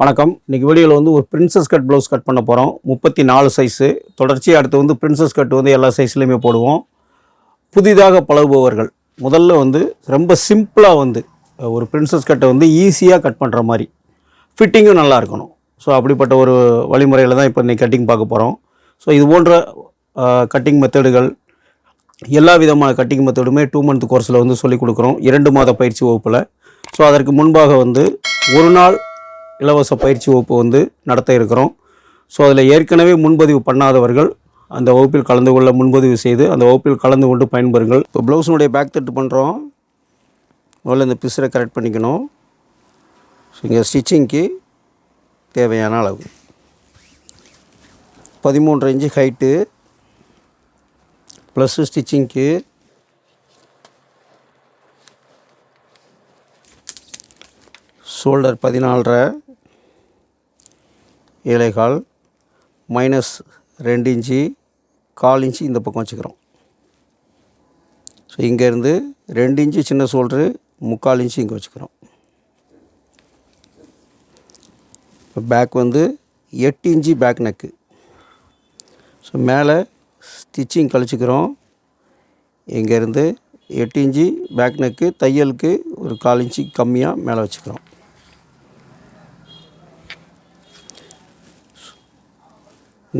வணக்கம். இன்றைக்கி வீடியோவில் வந்து ஒரு பிரின்சஸ் கட் ப்ளவுஸ் கட் பண்ண போகிறோம் முப்பத்தி நாலு சைஸு தொடர்ச்சியாக அடுத்து வந்து பிரின்சஸ் கட் வந்து எல்லா சைஸ்லையுமே போடுவோம். புதிதாக பழகுபவர்கள். முதல்ல வந்து ரொம்ப சிம்பிளாக வந்து ஒரு பிரின்சஸ் கட்டை வந்து ஈஸியாக கட் பண்ணுற மாதிரி. ஃபிட்டிங்கும் நல்லா இருக்கணும். ஸோ அப்படிப்பட்ட ஒரு வழிமுறையில் தான் இப்போ இன்றைக்கி கட்டிங் பார்க்க போகிறோம் ஸோ இது போன்ற கட்டிங் மெத்தடுகள் எல்லா விதமான கட்டிங் மெத்தடுமே டூ மந்த் கோர்ஸில் வந்து சொல்லிக் கொடுக்குறோம். இரண்டு மாத பயிற்சி வகுப்பில். ஸோ அதற்கு முன்பாக வந்து ஒரு நாள் இலவச பயிற்சி வகுப்பு வந்து நடத்த இருக்கிறோம். ஸோ அதில் ஏற்கனவே முன்பதிவு பண்ணாதவர்கள் அந்த வகுப்பில் கலந்து கொள்ள முன்பதிவு செய்து அந்த வகுப்பில் கலந்து கொண்டு பயன்பெறுங்கள். இப்போ ப்ளவுஸினுடைய பேக் தட்டு பண்ணுறோம் முதல்ல இந்த பிசரை கரெக்ட் பண்ணிக்கணும். ஸோ இங்கே ஸ்டிச்சிங்க்கு தேவையான அளவு. பதிமூன்று இன்ச்சு ஹைட்டு ப்ளஸ்ஸு ஸ்டிச்சிங்க்கு ஷோல்டர் பதினாலரை ஏழைகால் மைனஸ் ரெண்டு இன்ச்சு கால் இன்ச்சு இந்த பக்கம் வச்சுக்கிறோம். ஸோ இங்கேருந்து ரெண்டு இன்ச்சு சின்ன ஷோல்டரு முக்கால் இன்ச்சு இங்கே வச்சுக்கிறோம். இப்போ பேக் வந்து எட்டு இன்ச்சு பேக் நெக்கு ஸோ மேலே ஸ்டிச்சிங் கழிச்சுக்கிறோம். இங்கேருந்து எட்டு இன்ச்சு பேக் நெக்கு தையலுக்கு ஒரு கால் இன்ச்சு கம்மியாக மேலே வச்சுக்கிறோம்.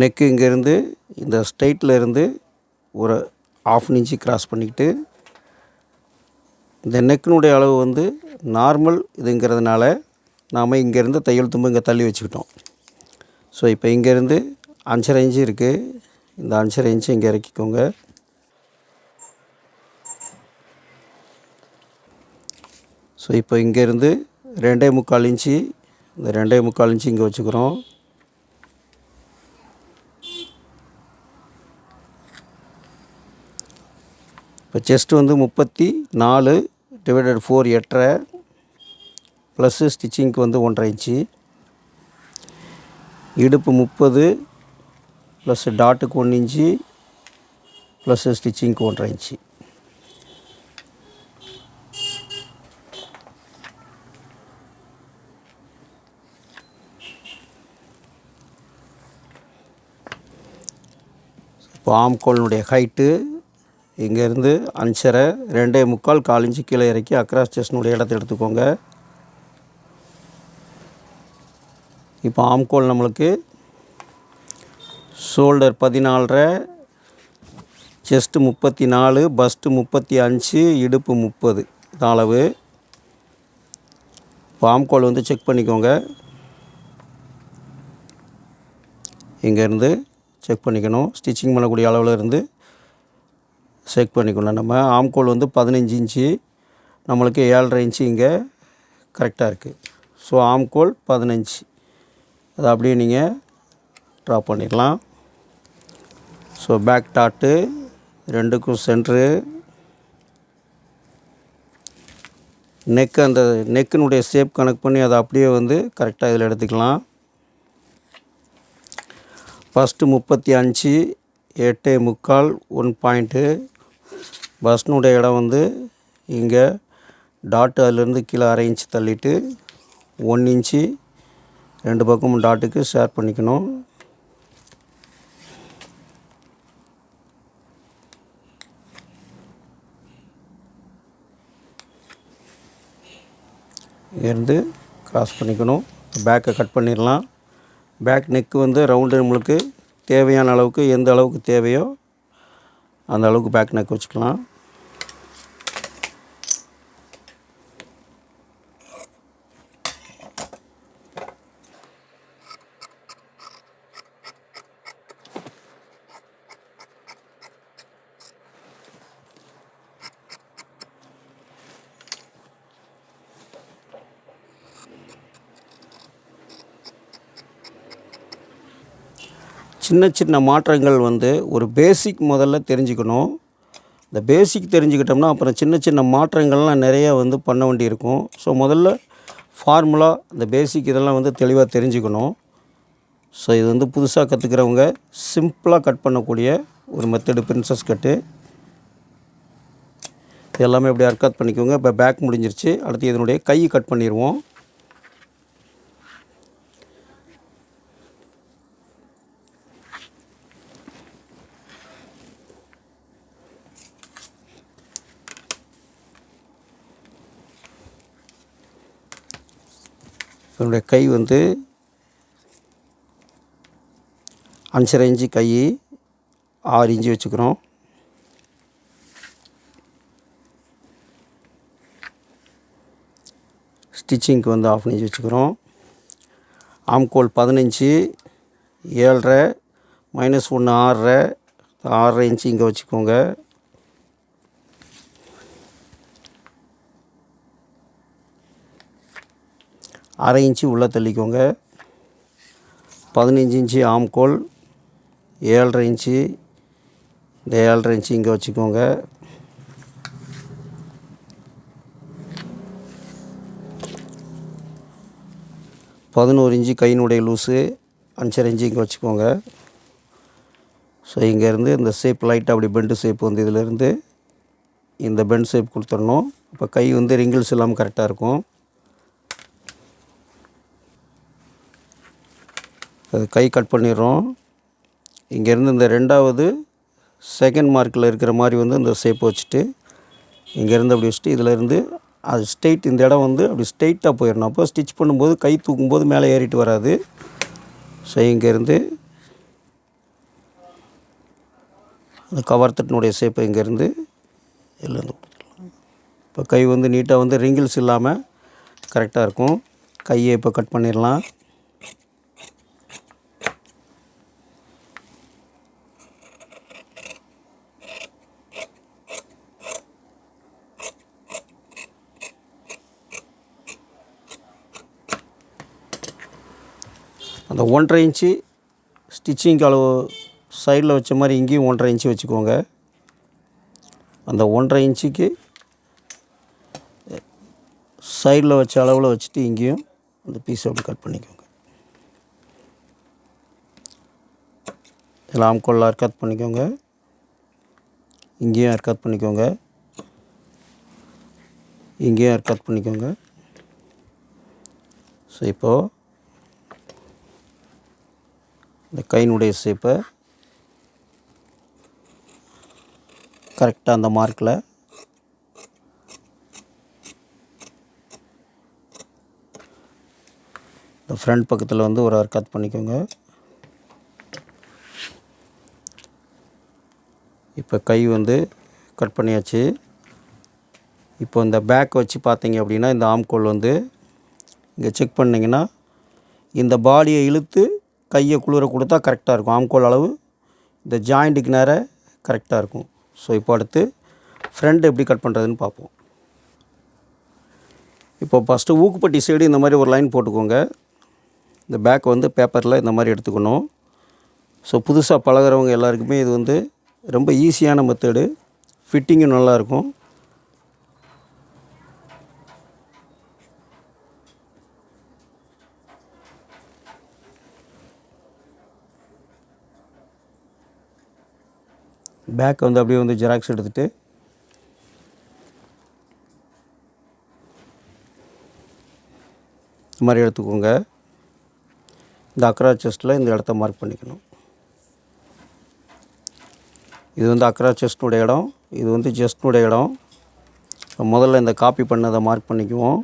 நெக்கு இங்கேருந்து இந்த ஸ்ட்ரைட்டில் இருந்து ஒரு ஆஃப் இன்ச்சு கிராஸ் பண்ணிக்கிட்டு இந்த நெக்கினுடைய அளவு வந்து நார்மல் இதுங்கிறதுனால நாம் இங்கேருந்து தையல் தும்பு இங்கே தள்ளி வச்சுக்கிட்டோம். ஸோ இப்போ இங்கேருந்து அஞ்சரை இன்ச்சு இருக்குது இந்த அஞ்சரை இன்ச்சு இங்கே இறக்கிக்கோங்க. ஸோ இப்போ இங்கேருந்து ரெண்டே முக்கால் இன்ச்சு இந்த ரெண்டே முக்கால் இன்ச்சு இங்கே வச்சுக்கிறோம். இப்போ செஸ்ட் வந்து முப்பத்தி நாலு டிவைடட் ஃபோர் எட்டரை ப்ளஸ்ஸு ஸ்டிச்சிங்க்கு வந்து ஒன்றரை இன்ச்சு இடுப்பு முப்பது ப்ளஸ்ஸு டாட்டுக்கு ஒன்று இன்ச்சு ப்ளஸ்ஸு ஸ்டிச்சிங்க்கு ஒன்றரை இன்ச்சு இப்போ ஆம்கோலினுடைய ஹைட்டு இங்கேருந்து அஞ்சரை ரெண்டே முக்கால் கால் இன்ச்சு கீழே இறக்கி அக்ராஸ் ஸ்டேஷனுடைய இடத்த எடுத்துக்கோங்க. இப்போ ஆம்கோல் நம்மளுக்கு ஷோல்டர் பதினாலரை செஸ்ட்டு முப்பத்தி நாலு பஸ்ட்டு முப்பத்தி அஞ்சு இடுப்பு முப்பது. அளவு. இப்போ ஆம்கோல் வந்து செக் பண்ணிக்கோங்க. இங்கேருந்து செக் பண்ணிக்கணும். ஸ்டிச்சிங் பண்ணக்கூடிய அளவில் இருந்து செக் பண்ணிக்கணும். நம்ம ஆம்கோல் வந்து பதினஞ்சு இன்ச்சு நம்மளுக்கு ஏழரை இன்ச்சு இங்கே கரெக்டாக இருக்குது ஸோ ஆம்கோல் பதினஞ்சு. அதை அப்படியே நீங்கள் ட்ரா பண்ணிடலாம் ஸோ பேக் டாட்டு ரெண்டுக்கும் சென்ட்ரு நெக் அந்த நெக்கினுடைய ஷேப் கணக்கு பண்ணி அதை அப்படியே வந்து கரெக்டாக இதில் எடுத்துக்கலாம். ஃபஸ்ட்டு முப்பத்தி அஞ்சு எட்டு முக்கால் ஒன் பாயிண்ட்டு பஸ்னுடைய இடம் வந்து இங்கே டாட்டு அதுலேருந்து கீழே அரை இன்ச்சு தள்ளிட்டு ஒன் இன்ச்சு ரெண்டு பக்கமும் டாட்டுக்கு ஷேர் பண்ணிக்கணும். இங்கேருந்து க்ராஸ் பண்ணிக்கணும். பேக்கை கட் பண்ணிடலாம். பேக் நெக்கு வந்து ரவுண்டு நம்மளுக்கு தேவையான அளவுக்கு எந்த அளவுக்கு தேவையோ அந்த அளவுக்கு பேக் நெக் வச்சுக்கலாம். சின்ன சின்ன மாற்றங்கள் வந்து ஒரு பேசிக் முதல்ல தெரிஞ்சுக்கணும். இந்த பேசிக் தெரிஞ்சுக்கிட்டோம்னா அப்புறம் சின்ன சின்ன மாற்றங்கள்லாம் நிறையா வந்து பண்ண வேண்டியிருக்கும். ஸோ முதல்ல ஃபார்முலா இந்த பேசிக் இதெல்லாம் வந்து தெளிவாக தெரிஞ்சுக்கணும். ஸோ இது வந்து புதுசாக கற்றுக்கிறவங்க சிம்பிளாக கட் பண்ணக்கூடிய ஒரு மெத்தடு பிரின்சஸ் கட்டு எல்லாமே இப்படி அர்க்காத் பண்ணிக்கோங்க. இப்போ பேக் முடிஞ்சிருச்சு. அடுத்து இதனுடைய கை கட் பண்ணிடுவோம். என்னுடைய கை வந்து அஞ்சரை இன்ச்சு கை ஆறு இன்ச்சு வச்சுக்கிறோம். ஸ்டிச்சிங்க்கு வந்து ஆஃப் இன்ச்சு வச்சுக்கிறோம். ஆம்கோல் பதினஞ்சு ஏழரை மைனஸ் ஒன்று ஆறரை ஆறரை இன்ச்சு இங்கே வச்சுக்கோங்க. அரை இன்ச்சு உள்ளே தள்ளிக்கோங்க. பதினஞ்சு இன்ச்சு ஆம்கோல் ஏழரை இன்ச்சு இந்த ஏழரை இன்ச்சு இங்கே வச்சுக்கோங்க. பதினோரு இன்ச்சு கையினுடைய லூஸு அஞ்சரை இன்ச்சு இங்கே வச்சுக்கோங்க. ஸோ இங்கேருந்து இந்த ஷேப் லைட்டாக அப்படி பெண்டு ஷேப் வந்து இதிலேருந்து இந்த பெண்ட் ஷேப் கொடுத்துடணும். இப்போ கை வந்து ரிங்கிள்ஸ் இல்லாமல் கரெக்டாக இருக்கும். அது கை கட் பண்ணிடுறோம். இங்கேருந்து இந்த ரெண்டாவது செகண்ட் மார்க்கில் இருக்கிற மாதிரி வந்து இந்த ஷேப் வச்சுட்டு இங்கேருந்து அப்படி வச்சுட்டு இதிலேருந்து அது ஸ்ட்ரெயிட் இந்த இடம் வந்து அப்படி ஸ்ட்ரெயிட்டாக போயிடணும். அப்போ ஸ்டிச் பண்ணும்போது கை தூக்கும்போது மேலே ஏறிட்டு வராது. ஸோ இங்கேருந்து அந்த கவர் தட்டினுடைய ஷேப்பு இங்கேருந்து இதுலேருந்து கொடுத்துடலாம் இப்போ கை வந்து நீட்டாக வந்து ரிங்கிள்ஸ் இல்லாமல் கரெக்டாக இருக்கும். கையை இப்போ கட் பண்ணிடலாம். அந்த ஒன்றரை இன்ச்சு ஸ்டிச்சிங் அளவு சைடில் வச்ச மாதிரி இங்கேயும் ஒன்றரை இன்ச்சு வச்சுக்கோங்க. அந்த ஒன்றரை இன்ச்சுக்கு சைடில் வச்ச அளவில் வச்சுட்டு இங்கேயும் அந்த பீஸ் அப்படி கட் பண்ணிக்கோங்க. இதெல்லாம் ஆம்கோல்லாம் கட் பண்ணிக்கோங்க. இங்கேயும் கட் பண்ணிக்கோங்க. இங்கேயும் கட் பண்ணிக்கோங்க. ஸோ இப்போது இந்த கையினுடைய ஷேப்பை கரெக்டாக அந்த மார்க்கில் இந்த ஃப்ரண்ட் பக்கத்தில் வந்து ஒரு கட் பண்ணிக்கோங்க. இப்போ கை வந்து கட் பண்ணியாச்சு. இப்போ இந்த பேக் வச்சு பார்த்தீங்க அப்படின்னா இந்த ஆம்கோல் வந்து இங்கே செக் பண்ணிங்கன்னா இந்த பாடியை இழுத்து கையை குளிர கொடுத்தா கரெக்டாக இருக்கும். ஆம்கோல் அளவு இந்த ஜாயிண்ட்டுக்கு நேர கரெக்டாக இருக்கும். ஸோ இப்போ அடுத்து ஃப்ரண்ட் எப்படி கட் பண்ணுறதுன்னு பார்ப்போம். இப்போ ஃபஸ்ட்டு ஊக்குப்பட்டி சைடு இந்த மாதிரி ஒரு லைன் போட்டுக்கோங்க. இந்த பேக் வந்து பேப்பரில் இந்த மாதிரி எடுத்துக்கணும். ஸோ புதுசாக பழகுறவங்க எல்லாருக்குமே இது வந்து ரொம்ப ஈஸியான மெத்தடு ஃபிட்டிங்கும் நல்லாயிருக்கும் பேக் வந்து அப்படியே வந்து ஜெராக்ஸ் எடுத்துகிட்டு இந்த மாதிரி எடுத்துக்கோங்க. இந்த அக்ரா செஸ்ட்டில் இந்த இடத்த மார்க் பண்ணிக்கணும். இது வந்து அக்ரா செஸ்ட்னுடைய இடம். இது வந்து செஸ்ட்னுடைய இடம். முதல்ல இந்த காப்பி பண்ணதை மார்க் பண்ணிக்குவோம்.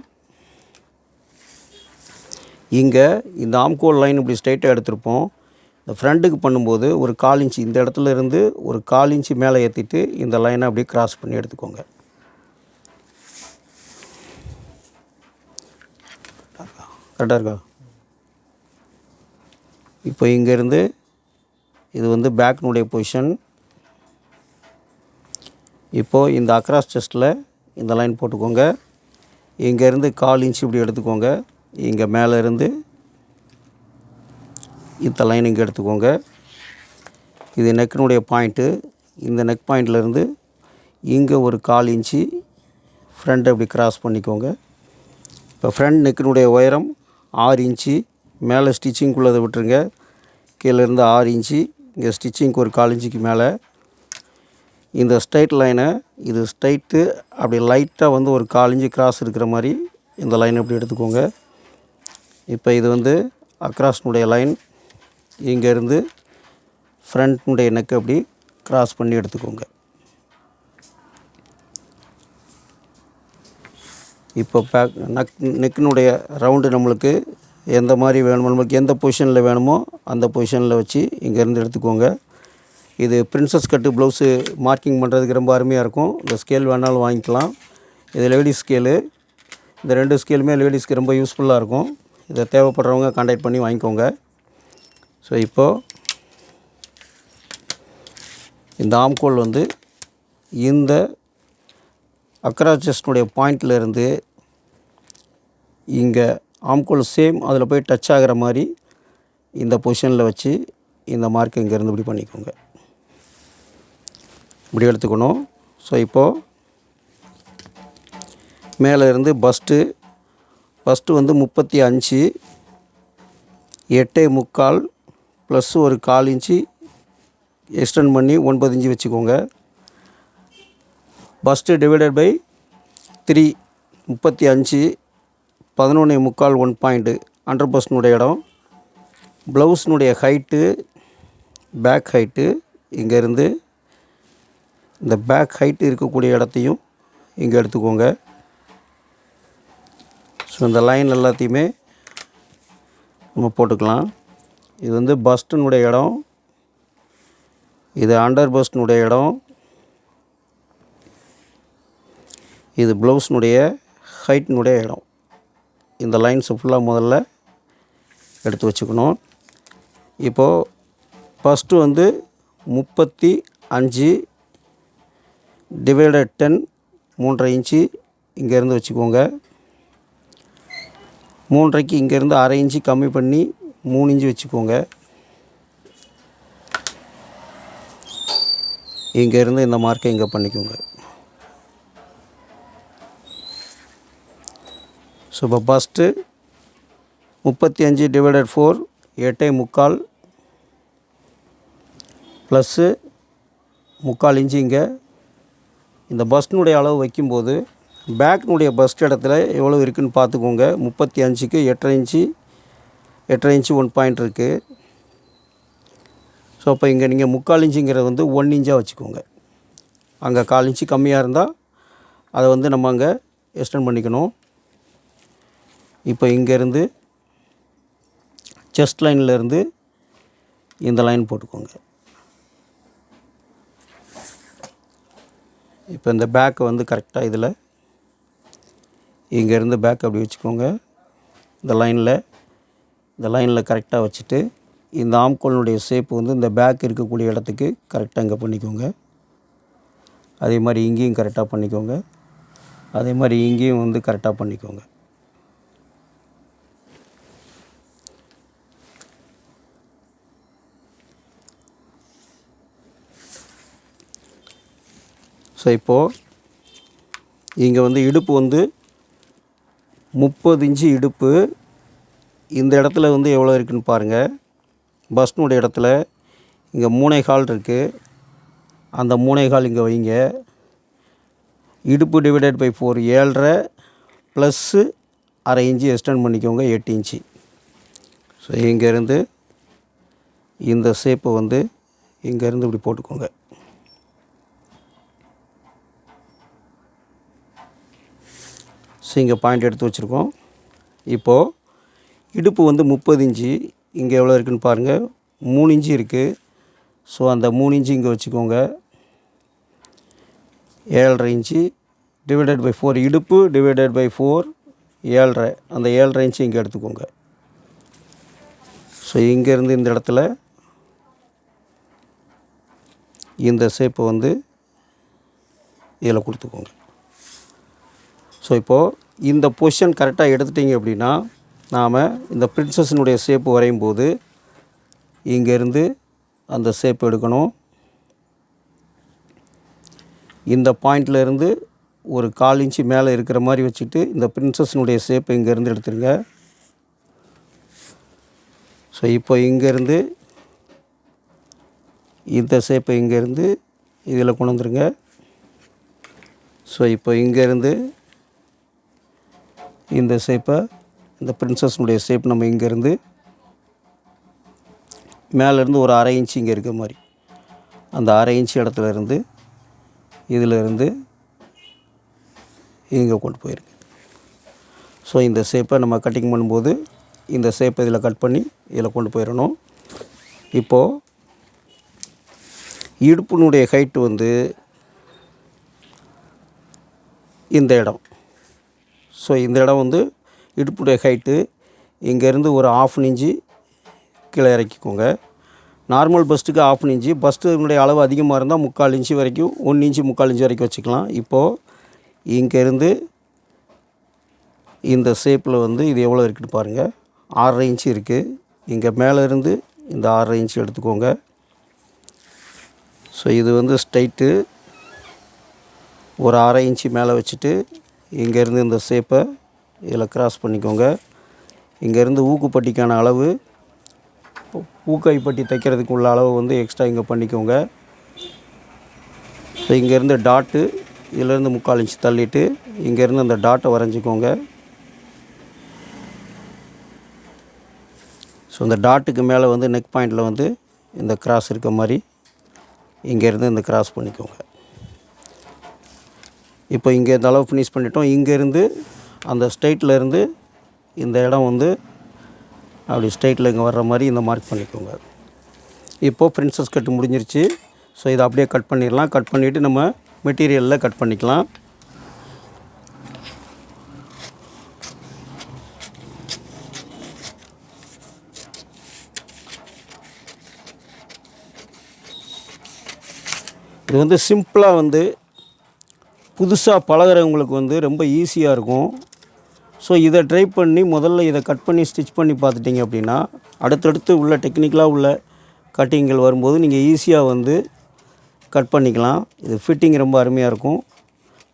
இங்கே இந்த ஆம்கோல் லைன் இப்படி ஸ்ட்ரைட்டாக எடுத்திருப்போம். இந்த ஃப்ரண்ட்டுக்கு பண்ணும்போது ஒரு கால் இன்ச்சு இந்த இடத்துல இருந்து ஒரு கால் இன்ச்சு மேலே ஏற்றிட்டு இந்த லைனை அப்படியே கிராஸ் பண்ணி எடுத்துக்கோங்க. கரெக்டாக இருக்கா? இப்போ இங்கேருந்து இது வந்து பேக்னுடைய பொசிஷன் இப்போது இந்த அக்ராஸ் செஸ்ட்டில் இந்த லைன் போட்டுக்கோங்க. இங்கேருந்து கால் இன்ச்சு இப்படி எடுத்துக்கோங்க. இங்கே மேலே இருந்து இந்த லைன் இங்கே எடுத்துக்கோங்க. இது நெக்கினுடைய பாயிண்ட்டு இந்த நெக் பாயிண்ட்லேருந்து இங்கே ஒரு கால் இன்ச்சு ஃப்ரண்ட் அப்படி கிராஸ் பண்ணிக்கோங்க. இப்போ ஃப்ரண்ட் நெக்கினுடைய உயரம் ஆறு இன்ச்சு. மேலே ஸ்டிச்சிங்குள்ளதை விட்டுருங்க. கீழேருந்து ஆறு இன்ச்சு. இங்கே ஸ்டிச்சிங்க்கு ஒரு கால் இன்ச்சுக்கு மேலே. இந்த ஸ்ட்ரைட் லைனை இது ஸ்ட்ரைட்டு அப்படி லைட்டாக வந்து ஒரு கால் இன்ச்சு கிராஸ் இருக்கிற மாதிரி இந்த லைன் அப்படி எடுத்துக்கோங்க. இப்போ இது வந்து அக்ராஸ்னுடைய லைன் இங்கேருந்து ஃப்ரண்ட்னுடைய நெக் அப்படி க்ராஸ் பண்ணி எடுத்துக்கோங்க. இப்போ பேக் நக் நெக்கினுடைய ரவுண்டு நம்மளுக்கு எந்த மாதிரி வேணுமோ நம்மளுக்கு எந்த பொசிஷனில் வேணுமோ அந்த பொசிஷனில் வச்சு இங்கேருந்து எடுத்துக்கோங்க. இது பிரின்சஸ் கட்டு ப்ளவுஸு மார்க்கிங் பண்ணுறதுக்கு ரொம்ப அருமையாக இருக்கும். இந்த ஸ்கேல் வேணாலும் வாங்கிக்கலாம். இது லேடிஸ் ஸ்கேலு இந்த ரெண்டு ஸ்கேலுமே லேடிஸ்க்கு ரொம்ப யூஸ்ஃபுல்லாக இருக்கும். இதை தேவைப்படுறவங்க கான்டாக்ட் பண்ணி வாங்கிக்கோங்க. ஸோ இப்போது இந்த ஆம்கோல் வந்து இந்த அக்ராச்சஸ்னுடைய பாயிண்ட்லேருந்து இருந்து இங்கே ஆம்கோல் சேம் அதில் போய் டச் ஆகிற மாதிரி இந்த பொசிஷனில் வச்சு இந்த மார்க் இங்கேருந்து இப்படி பண்ணிக்கோங்க. இப்படி எடுத்துக்கணும். ஸோ இப்போது மேலே இருந்து பஸ்ட்டு ஃபஸ்ட்டு வந்து முப்பத்தி அஞ்சு எட்டே முக்கால் ப்ளஸ் ஒரு கால் இன்ச்சு எக்ஸ்டெண்ட் பண்ணி ஒன்பது இன்ச்சு வச்சுக்கோங்க. பஸ்ட்டு டிவைடட் பை த்ரீ முப்பத்தி அஞ்சு பதினொன்று முக்கால் ஒன் பாயிண்ட்டு அண்டர் பஸ்னுடைய இடம். ப்ளவுஸ்னுடைய ஹைட்டு பேக் ஹைட்டு இங்கேருந்து. இந்த பேக் ஹைட்டு இருக்கக்கூடிய இடத்தையும் இங்கே எடுத்துக்கோங்க. ஸோ இந்த லைன் எல்லாத்தையுமே நம்ம போட்டுக்கலாம். இது வந்து பஸ்டினுடைய இடம். இது அண்டர் பஸ்டினுடைய இடம். இது ப்ளவுஸ்னுடைய ஹைட்னுடைய இடம். இந்த லைன்ஸை ஃபுல்லாக முதல்ல எடுத்து வச்சுக்கணும். இப்போது ஃபஸ்ட்டு வந்து முப்பத்தி அஞ்சு டிவைடட் டென் மூன்றரை இன்ச்சு இங்கேருந்து வச்சுக்கோங்க. மூன்றைக்கு இங்கேருந்து அரை இன்ச்சு கம்மி பண்ணி மூணு இன்ச்சு வச்சுக்கோங்க. இங்கேருந்து இந்த மார்க்கை இங்கே பண்ணிக்கோங்க. ஸோ இப்போ ஃபஸ்ட்டு முப்பத்தி அஞ்சு டிவைடட் ஃபோர் எட்டே முக்கால். ப்ளஸ்ஸு முக்கால் இன்ச்சு இங்கே. இந்த பஸ்னுடைய அளவு வைக்கும்போது பேக்னுடைய பஸ்ட் இடத்துல எவ்வளோ இருக்குதுன்னு பார்த்துக்கோங்க. முப்பத்தி அஞ்சுக்கு எட்டரை இன்ச்சு எட்டரை இன்ச்சு ஒன் பாயிண்ட் இருக்குது ஸோ அப்போ இங்கே நீங்கள் முக்கால் இன்ச்சுங்கிறது வந்து ஒன் இன்ச்சாக வச்சுக்கோங்க. அங்கே கால் இன்ச்சு கம்மியாக இருந்தால் அதை வந்து நம்ம அங்கே எக்ஸ்டெண்ட் பண்ணிக்கணும். இப்போ இங்கேருந்து செஸ்ட் லைன்லேருந்து இந்த லைன் போட்டுக்கோங்க. இப்போ இந்த பேக்கை வந்து கரெக்டாக இதில் இங்கேருந்து பேக் அப்படி வச்சுக்கோங்க. இந்த லைனில் இந்த லைனில் கரெக்டாக வச்சுட்டு இந்த ஆம்கோலினுடைய ஷேப் வந்து இந்த பேக் இருக்கக்கூடிய இடத்துக்கு கரெக்டாக இங்கே பண்ணிக்கோங்க. அதே மாதிரி இங்கேயும் கரெக்டாக பண்ணிக்கோங்க. அதே மாதிரி இங்கேயும் வந்து கரெக்டாக பண்ணிக்கோங்க. ஸோ இப்போது இங்கே வந்து இடுப்பு வந்து முப்பது இன்ச்சு இடுப்பு இந்த இடத்துல வந்து எவ்வளோ இருக்குதுன்னு பாருங்கள் பஸ்னுடைய இடத்துல இங்கே மூணே கால் இருக்குது அந்த மூணே கால் இங்கே வைங்க. இடுப்பு டிவைடட் பை ஃபோர் ஏழரை ப்ளஸ்ஸு அரை இன்ச்சு எக்ஸ்டெண்ட் பண்ணிக்கோங்க எட்டு இன்ச்சு. ஸோ இங்கேருந்து இந்த ஷேப்பை வந்து இங்கேருந்து இப்படி போட்டுக்கோங்க. ஸோ இங்கே பாயிண்ட் எடுத்து வச்சுருக்கோம். இப்போது இடுப்பு வந்து முப்பது இன்ச்சு. இங்கே எவ்வளோ இருக்குதுன்னு பாருங்கள் மூணு இன்ச்சு இருக்குது ஸோ அந்த மூணு இன்ச்சு இங்கே வச்சுக்கோங்க. ஏழரை இன்ச்சு டிவைடட் பை ஃபோர் இடுப்பு டிவைடட் பை ஃபோர் ஏழரை. அந்த ஏழரை இன்ச்சு இங்கே எடுத்துக்கோங்க. ஸோ இங்கேருந்து இந்த இடத்துல இந்த ஷேப்பை வந்து இதில் கொடுத்துக்கோங்க. ஸோ இப்போது இந்த பொசிஷன் கரெக்டாக எடுத்துட்டிங்க அப்படின்னா நாம் இந்த பிரின்சஸினுடைய ஷேப்பு வரையும் போது இங்கேருந்து அந்த ஷேப் எடுக்கணும். இந்த பாயிண்ட்லேருந்து ஒரு கால் இன்ச்சு மேலே இருக்கிற மாதிரி வச்சுட்டு இந்த பிரின்சஸினுடைய ஷேப்பை இங்கேருந்து எடுத்துருங்க. ஸோ இப்போ இங்கேருந்து இந்த ஷேப்பை இங்கேருந்து இதில் கொண்டு வந்துருங்க. ஸோ இப்போ இங்கேருந்து இந்த ஷேப்பை இந்த பிரின்சஸ்னுடைய ஷேப் நம்ம இங்கேருந்து மேலேருந்து ஒரு அரை இன்ச்சு இங்கே இருக்க மாதிரி. அந்த அரை இன்ச்சு இடத்துல இருந்து இதிலிருந்து இங்கே கொண்டு போயிருக்கு. ஸோ இந்த ஷேப்பை நம்ம கட்டிங் பண்ணும்போது இந்த ஷேப்பை இதில் கட் பண்ணி இதில் கொண்டு போயிடணும். இப்போது இடுப்பினுடைய ஹைட்டு வந்து இந்த இடம். ஸோ இந்த இடம் வந்து இடுப்புடைய ஹைட்டு இங்கேருந்து ஒரு ஆஃப் இன்ச்சு கீழே இறக்கிக்கோங்க. நார்மல் பஸ்ட்டுக்கு ஆஃப் இன்ச்சு பஸ்ட்டுனுடைய அளவு அதிகமாக இருந்தால் முக்கால் இன்ச்சு வரைக்கும் ஒன்று இன்ச்சு முக்கால் இன்ச்சு வரைக்கும் வச்சுக்கலாம். இப்போது இங்கேருந்து இந்த ஷேப்பில் வந்து இது எவ்வளோ இருக்குன்னு பாருங்கள் ஆறரை இன்ச்சு இருக்குது இங்கே மேலே இருந்து இந்த ஆறரை இன்ச்சு எடுத்துக்கோங்க. ஸோ இது வந்து ஸ்ட்ரைட்டு ஒரு அரை இன்ச்சு மேலே வச்சுட்டு இங்கேருந்து இந்த ஷேப்பை இதில் கிராஸ் பண்ணிக்கோங்க. இங்கேருந்து ஊக்குப்பட்டிக்கான அளவு ஊக்காய்ப்பட்டி தைக்கிறதுக்கு உள்ள அளவு வந்து எக்ஸ்ட்ரா இங்கே பண்ணிக்கோங்க. ஸோ இங்கேருந்து டாட்டு இதிலேருந்து முக்கால் இன்ச்சு தள்ளிட்டு இங்கேருந்து அந்த டாட்டை வரைஞ்சிக்கோங்க. ஸோ இந்த டாட்டுக்கு மேலே வந்து நெக் பாயிண்டில் வந்து இந்த கிராஸ் இருக்க மாதிரி இங்கேருந்து இந்த கிராஸ் பண்ணிக்கோங்க. இப்போ இங்கே இந்த அளவு ஃபினிஷ் பண்ணிட்டோம். இங்கேருந்து அந்த ஸ்டேட்லேருந்து இருந்து இந்த இடம் வந்து அப்படி ஸ்டேட்டில் இங்கே வர்ற மாதிரி இந்த மார்க் பண்ணிக்கோங்க. இப்போது பிரின்சஸ் கட் முடிஞ்சிருச்சு. ஸோ இதை அப்படியே கட் பண்ணிடலாம். கட் பண்ணிவிட்டு நம்ம மெட்டீரியலில் கட் பண்ணிக்கலாம். இது வந்து சிம்பிளாக வந்து புதுசாக பழகுறவங்களுக்கு வந்து ரொம்ப ஈஸியாக இருக்கும். ஸோ இதை ட்ரை பண்ணி முதல்ல இதை கட் பண்ணி ஸ்டிச் பண்ணி பார்த்துட்டிங்க அப்படின்னா அடுத்தடுத்து உள்ள டெக்னிக்கலாக உள்ள கட்டிங்கள் வரும்போது நீங்கள் ஈஸியாக வந்து கட் பண்ணிக்கலாம். இது ஃபிட்டிங் ரொம்ப அருமையாக இருக்கும்.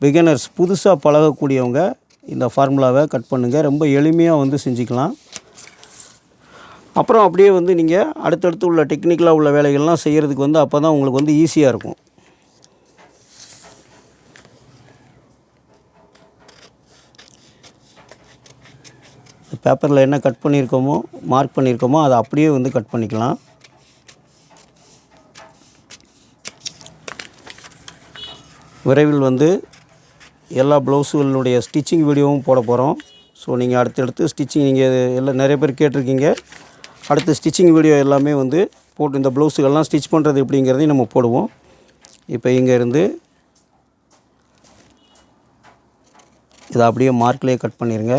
பிகினர்ஸ் புதுசாக பழகக்கூடியவங்க இந்த ஃபார்முலாவை கட் பண்ணுங்கள் ரொம்ப எளிமையாக வந்து செஞ்சுக்கலாம். அப்புறம் அப்படியே வந்து நீங்கள் அடுத்தடுத்து உள்ள டெக்னிக்கலாக உள்ள வேலைகள்லாம் செய்கிறதுக்கு வந்து அப்போ தான் உங்களுக்கு வந்து ஈஸியாக இருக்கும். பேப்பரில் என்ன கட் பண்ணியிருக்கோமோ மார்க் பண்ணியிருக்கோமோ அதை அப்படியே வந்து கட் பண்ணிக்கலாம். விரைவில் வந்து எல்லா ப்ளவுஸுகளுடைய ஸ்டிச்சிங் வீடியோவும் போட போகிறோம் ஸோ நீங்கள் அடுத்தடுத்து ஸ்டிச்சிங் நீங்கள் எல்லாம் நிறைய பேர் கேட்டிருக்கீங்க. அடுத்து ஸ்டிச்சிங் வீடியோ எல்லாமே வந்து போட்டு இந்த ப்ளவுஸுகள்லாம் ஸ்டிச் பண்ணுறது எப்படிங்கிறதையும் நம்ம போடுவோம். இப்போ இங்கேருந்து இதை அப்படியே மார்க்லேயே கட் பண்ணிடுங்க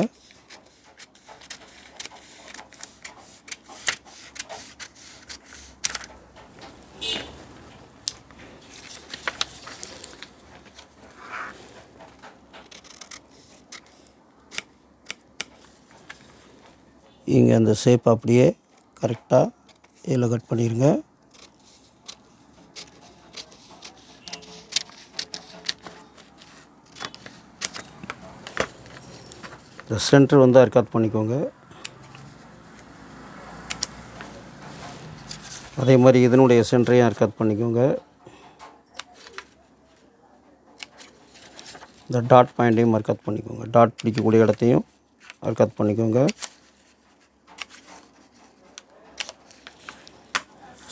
இங்கே அந்த ஷேப் அப்படியே கரெக்டாக இதில் கட் பண்ணிடுங்க இந்த சென்டர் வந்து கட் பண்ணிக்கோங்க. அதே மாதிரி இதனுடைய சென்டரையும் கட் பண்ணிக்கோங்க. இந்த டாட் பாயிண்ட்டையும் கட் பண்ணிக்கோங்க. டாட் பிடிக்கக்கூடிய இடத்தையும் கட் பண்ணிக்கோங்க.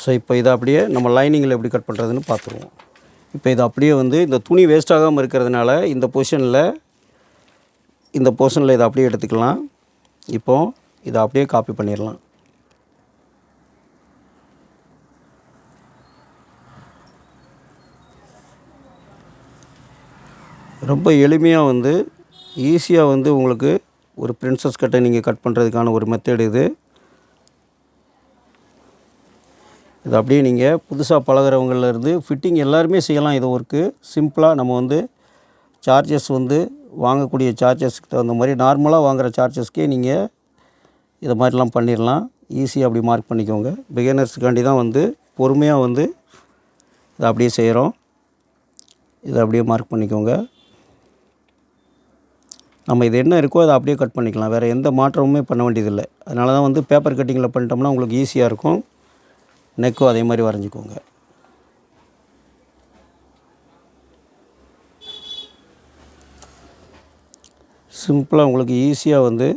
ஸோ இப்போ இதை அப்படியே நம்ம லைனிங்கில் எப்படி கட் பண்ணுறதுன்னு பார்த்துருவோம். இப்போ இது அப்படியே வந்து இந்த துணி வேஸ்ட் ஆகாமல் இருக்கிறதுனால இந்த பொசிஷனில் இந்த போர்ஷனில் இதை அப்படியே எடுத்துக்கலாம். இப்போ இதை அப்படியே காப்பி பண்ணிடலாம். ரொம்ப எளிமையாக வந்து ஈஸியாக வந்து உங்களுக்கு ஒரு பிரின்சஸ் கட்டை நீங்கள் கட் பண்ணுறதுக்கான ஒரு மெத்தட் இது. இது அப்படியே நீங்கள் புதுசாக பழகுறவங்கலேருந்து ஃபிட்டிங் எல்லாருமே செய்யலாம். இது ஒர்க்கு சிம்பிளாக நம்ம வந்து சார்ஜஸ் வந்து வாங்கக்கூடிய சார்ஜஸ்க்கு தகுந்த மாதிரி நார்மலாக வாங்குகிற சார்ஜஸ்க்கே நீங்கள் இதை மாதிரிலாம் பண்ணிடலாம் ஈஸியாக அப்படி மார்க் பண்ணிக்கோங்க. பிகினர்ஸுக்காண்டி தான் வந்து பொறுமையாக வந்து இதை அப்படியே செய்கிறோம் இதை அப்படியே மார்க் பண்ணிக்கோங்க. நம்ம இது என்ன இருக்கோ அதை அப்படியே கட் பண்ணிக்கலாம். வேறு எந்த மாற்றமுமே பண்ண வேண்டியதில்லை. அதனால தான் வந்து பேப்பர் கட்டிங்கில் பண்ணிட்டோம்னா உங்களுக்கு ஈஸியாக இருக்கும். நெக்கும் அதே மாதிரி வரைஞ்சிக்கோங்க. சிம்பிளாக உங்களுக்கு ஈஸியாக வந்து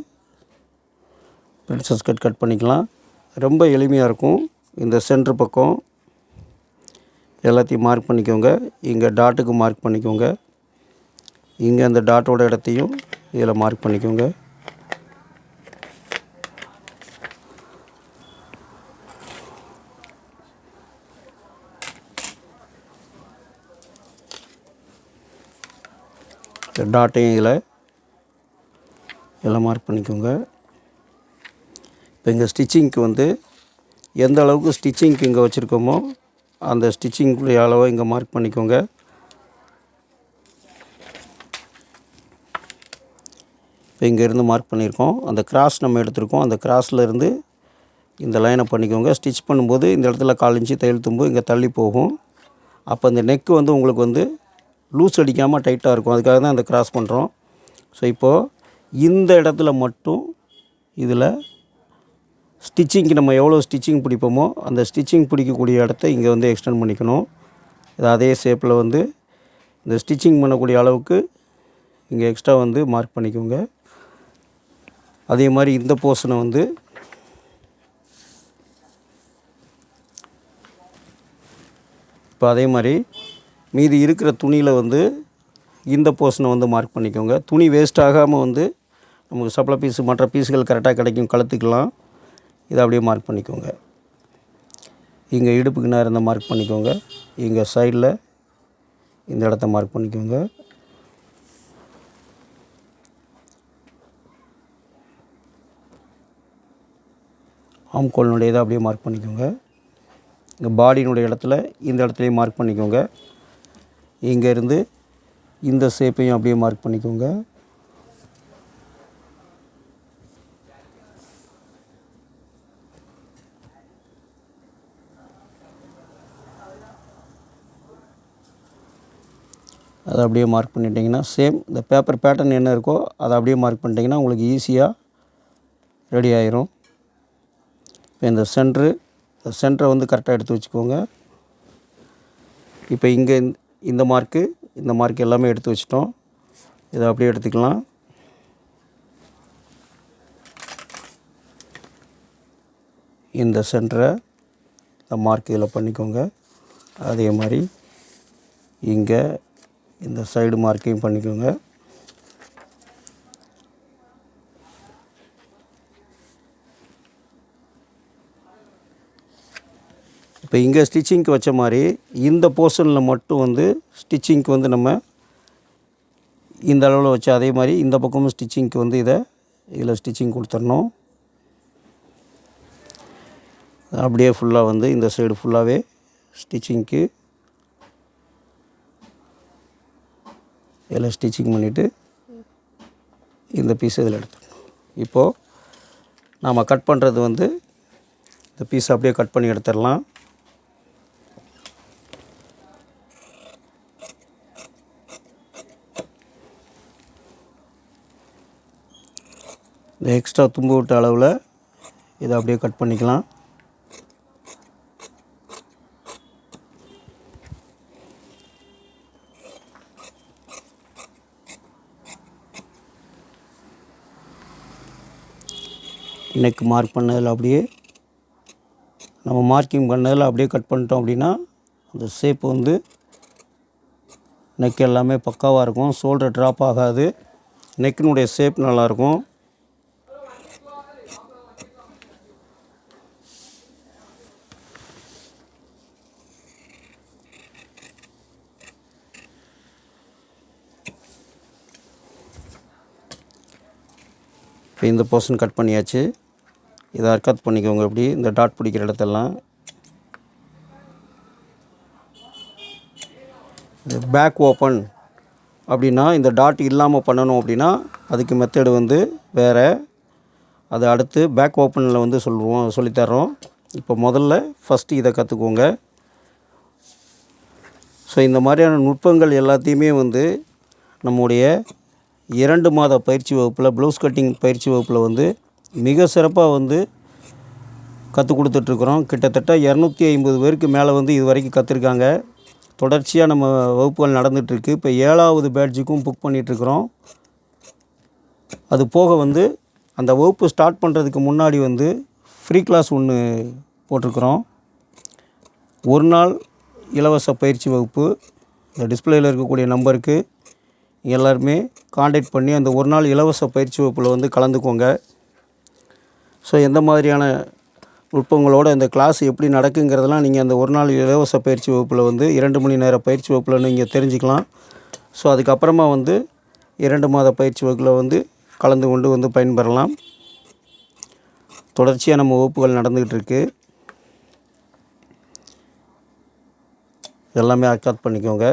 பிரின்சஸ் கட் கட் பண்ணிக்கலாம். ரொம்ப எளிமையாக இருக்கும். இந்த சென்ட்ரு பக்கம் எல்லாத்தையும் மார்க் பண்ணிக்கோங்க. இங்கே டாட்டுக்கு மார்க் பண்ணிக்கோங்க. இங்கே அந்த டாட்டோட இடத்தையும் இதில் மார்க் பண்ணிக்கோங்க. டாட்டையும் இதில் எல்லாம் மார்க் பண்ணிக்கோங்க. இப்போ இங்கே ஸ்டிச்சிங்க்கு வந்து எந்த அளவுக்கு ஸ்டிச்சிங்க்கு இங்கே வச்சுருக்கோமோ அந்த ஸ்டிச்சிங்குடைய அளவை இங்கே மார்க் பண்ணிக்கோங்க. இப்போ இங்கேருந்து மார்க் பண்ணியிருக்கோம். அந்த கிராஸ் நம்ம எடுத்திருக்கோம். அந்த கிராஸில் இருந்து இந்த லைனை பண்ணிக்கோங்க. ஸ்டிச் பண்ணும்போது இந்த இடத்துல கால் இன்ச்சு தையல் தும்பு இங்கே தள்ளி போகும். அப்போ இந்த நெக்கு வந்து உங்களுக்கு வந்து லூஸ் அடிக்காமல் டைட்டாக இருக்கும். அதுக்காக தான் இந்த கிராஸ் பண்ணுறோம் ஸோ இப்போது இந்த இடத்துல மட்டும் இதில் ஸ்டிச்சிங்க்கு நம்ம எவ்வளோ ஸ்டிச்சிங் பிடிப்போமோ அந்த ஸ்டிச்சிங் பிடிக்கக்கூடிய இடத்த இங்கே வந்து எக்ஸ்டெண்ட் பண்ணிக்கணும். இது அதே ஷேப்பில் வந்து இந்த ஸ்டிச்சிங் பண்ணக்கூடிய அளவுக்கு இங்கே எக்ஸ்ட்ரா வந்து மார்க் பண்ணிக்கோங்க. அதே மாதிரி இந்த போர்ஷனை வந்து இப்போ அதே மாதிரி மீதி இருக்கிற துணியில் வந்து இந்த போர்ஷனை வந்து மார்க் பண்ணிக்கோங்க. துணி வேஸ்ட் ஆகாமல் வந்து நமக்கு சப்ளை பீஸு மற்ற பீஸுகள் கரெக்டாக கிடைக்கும் கழுத்துக்கெலாம் இதை அப்படியே மார்க் பண்ணிக்கோங்க. இங்கே இடுப்புக்கு நேரம் இந்த மார்க் பண்ணிக்கோங்க. இங்கே சைடில் இந்த இடத்த மார்க் பண்ணிக்கோங்க. ஆம்கோலினுடைய இதை அப்படியே மார்க் பண்ணிக்கோங்க. இங்கே பாடியினுடைய இடத்துல இந்த இடத்துலையும் மார்க் பண்ணிக்கோங்க. இங்கேருந்து இந்த ஷேப்பையும் அப்படியே மார்க் பண்ணிக்கோங்க. அதை அப்படியே மார்க் பண்ணிட்டீங்கன்னா சேம் இந்த பேப்பர் பேட்டர்ன் என்ன இருக்கோ அதை அப்படியே மார்க் பண்ணிட்டீங்கன்னா உங்களுக்கு ஈஸியாக ரெடி ஆயிரும். இப்போ இந்த சென்ட்ரு இந்த சென்டரை வந்து கரெக்டாக எடுத்து வச்சுக்கோங்க. இப்போ இங்கே இந்த- மார்க்கு இந்த மார்க் எல்லாமே எடுத்து வச்சிட்டோம். இதை அப்படியே எடுத்துக்கலாம். இந்த சென்டரை இந்த மார்க் இதில் பண்ணிக்கோங்க. அதே மாதிரி இங்கே இந்த சைடு மார்க்கையும் பண்ணிக்கோங்க. இப்போ இங்கே ஸ்டிச்சிங்க்கு வச்ச மாதிரி இந்த போர்ஷனில் மட்டும் வந்து ஸ்டிச்சிங்க்கு வந்து நம்ம இந்த அளவில் வச்சு அதே மாதிரி இந்த பக்கமும் ஸ்டிச்சிங்க்கு வந்து இதை இதில் ஸ்டிச்சிங் கொடுத்துடணும். அப்படியே ஃபுல்லாக வந்து இந்த சைடு ஃபுல்லாகவே ஸ்டிச்சிங்க்கு இதில் ஸ்டிச்சிங் பண்ணிவிட்டு இந்த பீஸ் இதில் எடுத்துடணும். இப்போது நாம் கட் பண்ணுறது வந்து இந்த பீஸ் அப்படியே கட் பண்ணி எடுத்துடலாம். எக்ஸ்ட்ரா தும்பு விட்ட அளவில் இதை அப்படியே கட் பண்ணிக்கலாம். நெக் மார்க் பண்ணதில் அப்படியே நம்ம மார்க்கிங் பண்ணதில் அப்படியே கட் பண்ணிட்டோம் அப்படின்னா அந்த ஷேப் வந்து நெக் எல்லாமே பக்காவாக இருக்கும். ஷோல்டர் ட்ராப் ஆகாது. நெக்கினுடைய ஷேப் நல்லாயிருக்கும். இப்போ இந்த போர்ஷன் கட் பண்ணியாச்சு. இதை அர்க்காத் பண்ணிக்கோங்க எப்படி இந்த டாட் பிடிக்கிற இடத்தெல்லாம். பேக் ஓப்பன் அப்படின்னா இந்த டாட் இல்லாமல் பண்ணணும் அப்படின்னா அதுக்கு மெத்தடு வந்து வேறு. அது அடுத்து பேக் ஓப்பனில் வந்து சொல்லுவோம் சொல்லித்தரோம் இப்போ முதல்ல ஃபஸ்ட்டு இதை கற்றுக்கோங்க ஸோ இந்த மாதிரியான நுட்பங்கள் எல்லாத்தையுமே வந்து நம்முடைய இரண்டு மாத பயிற்சி வகுப்பில் ப்ளவுஸ் கட்டிங் பயிற்சி வகுப்பில் வந்து மிக சிறப்பாக வந்து கற்றுக் கொடுத்துட்ருக்குறோம். கிட்டத்தட்ட இரநூத்தி ஐம்பது பேருக்கு மேலே வந்து இது வரைக்கும் கற்றுருக்காங்க தொடர்ச்சியாக நம்ம வகுப்புகள் நடந்துகிட்ருக்கு இப்போ ஏழாவது பேட்ஜுக்கும் புக் பண்ணிகிட்ருக்குறோம் அது போக வந்து அந்த வகுப்பு ஸ்டார்ட் பண்ணுறதுக்கு முன்னாடி வந்து ஃப்ரீ கிளாஸ் ஒன்று போட்டிருக்குறோம் ஒரு நாள் இலவச பயிற்சி வகுப்பு. இந்த டிஸ்பிளேயில் இருக்கக்கூடிய நம்பருக்கு எல்லாருமே காண்டாக்ட் பண்ணி அந்த ஒரு நாள் இலவச பயிற்சி வகுப்பில் வந்து கலந்துக்கோங்க. ஸோ எந்த மாதிரியான நுட்பங்களோட இந்த கிளாஸ் எப்படி நடக்குங்கிறதெல்லாம் நீங்கள் அந்த ஒரு நாள் இலவச பயிற்சி வகுப்பில் வந்து இரண்டு மணி நேர பயிற்சி வகுப்பில் நீங்கள் தெரிஞ்சுக்கலாம். ஸோ அதுக்கப்புறமா வந்து இரண்டு மாத பயிற்சி வகுப்பில் வந்து கலந்து கொண்டு வந்து பயன்பெறலாம். தொடர்ச்சியாக நம்ம வகுப்புகள் நடந்துக்கிட்டு இருக்கு. எல்லாமே அக்காத் பண்ணிக்கோங்க.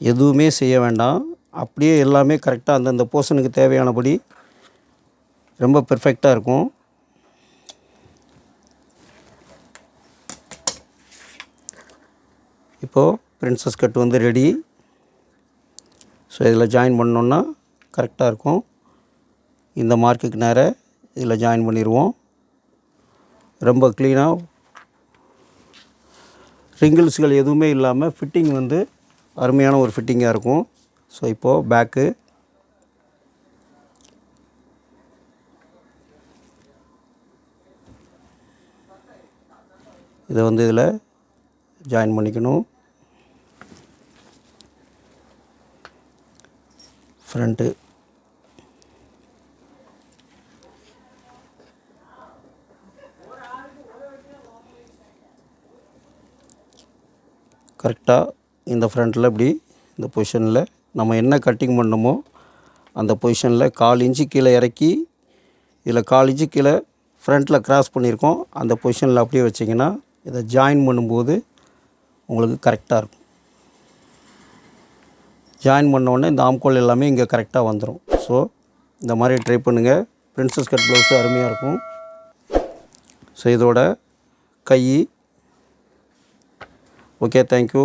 எதுவுமே செய்ய வேண்டாம். அப்படியே எல்லாமே கரெக்டாக அந்தந்த போர்ஷனுக்கு தேவையானபடி ரொம்ப பெர்ஃபெக்டாக இருக்கும். இப்போது பிரின்சஸ் கட் வந்து ரெடி ஸோ இதில் ஜாயின் பண்ணோன்னா கரெக்டாக இருக்கும். இந்த மார்க்குக்கு நேராக இதில் ஜாயின் பண்ணிடுவோம் ரொம்ப க்ளீனாக ரிங்கிள்ஸ்கள் எதுவுமே இல்லாமல் ஃபிட்டிங் வந்து அருமையான ஒரு ஃபிட்டிங்காக இருக்கும். ஸோ இப்போது பேக்கு இதை வந்து இதில் ஜாயின் பண்ணிக்கணும். ஃப்ரண்ட்டு கரெக்டாக இந்த ஃப்ரண்ட்டில் இப்படி இந்த பொசிஷனில் நம்ம என்ன கட்டிங் பண்ணமோ அந்த பொசிஷனில் கால் இன்ச்சு கீழே இறக்கி இதில் கால் இன்ச்சு கீழே ஃப்ரண்ட்டில் க்ராஸ் பண்ணியிருக்கோம். அந்த பொசிஷனில் அப்படியே வச்சிங்கன்னா இதை ஜாயின் பண்ணும்போது உங்களுக்கு கரெக்டாக இருக்கும். ஜாயின் பண்ண உடனே இந்த ஆம்கோல் எல்லாமே இங்கே கரெக்டாக வந்துடும் ஸோ இந்த மாதிரி ட்ரை பண்ணுங்கள் பிரின்சஸ் கட் ப்ளவுஸு அருமையாக இருக்கும். ஸோ இதோட கை. Okay thank you